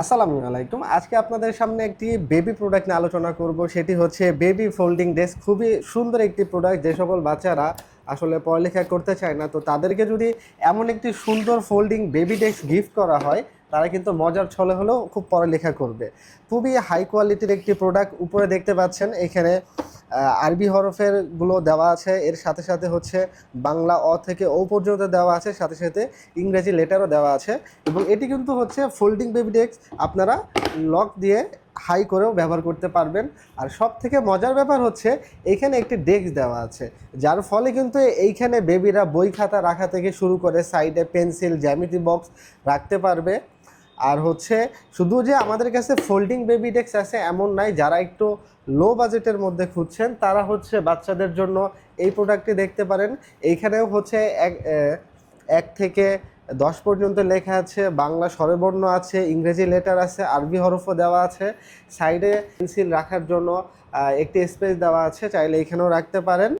আসসালামু আলাইকুম। আজকে আপনাদের সামনে একটি বেবি প্রোডাক্ট নিয়ে আলোচনা করব। সেটি হচ্ছে বেবি ফোল্ডিং ডেস্ক খুবই সুন্দর একটি প্রোডাক্ট যে সকল বাচ্চারা আসলে পড়ালেখা করতে চায় না, তো তাদেরকে যদি এমন একটি সুন্দর ফোল্ডিং বেবি ডেস্ক গিফট করা হয়, তারা কিন্তু মজার ছলে হলেও খুব পড়ালেখা করবে। খুবই হাই কোয়ালিটির একটি প্রোডাক্ট উপরে দেখতে পাচ্ছেন, এখানে আরবি হরফেরগুলো দেওয়া আছে। এর সাথে সাথে হচ্ছে বাংলা অ থেকে ও পর্যন্ত দেওয়া আছে। সাথে সাথে ইংরেজি লেটারও দেওয়া আছে। এবং এটি কিন্তু হচ্ছে ফোল্ডিং বেবি ডেস্ক আপনারা লক দিয়ে হাই করেও ব্যবহার করতে পারবেন। আর সব থেকে মজার ব্যাপার হচ্ছে এইখানে একটি ডেস্ক দেওয়া আছে। যার ফলে কিন্তু এইখানে বেবিরা বই খাতা রাখা থেকে শুরু করে সাইডে পেন্সিল জ্যামিতি বক্স রাখতে পারবে। আর হচ্ছে শুধু যে আমাদের কাছে ফোল্ডিং বেবি ডেস্ক আছে এমন নাই, যারা একটু লো বাজেটের মধ্যে খুঁজছেন, তারা হচ্ছে বাচ্চাদের জন্য এই প্রোডাক্টটি দেখতে পারেন। এইখানেও হচ্ছে এক এক থেকে দশ পর্যন্ত লেখা আছে, বাংলা স্বরবর্ণ আছে, ইংরেজি লেটার আছে, আরবি হরফও দেওয়া আছে। সাইডে পেন্সিল রাখার জন্য একটি স্পেস দেওয়া আছে, চাইলে এখানেও রাখতে পারেন।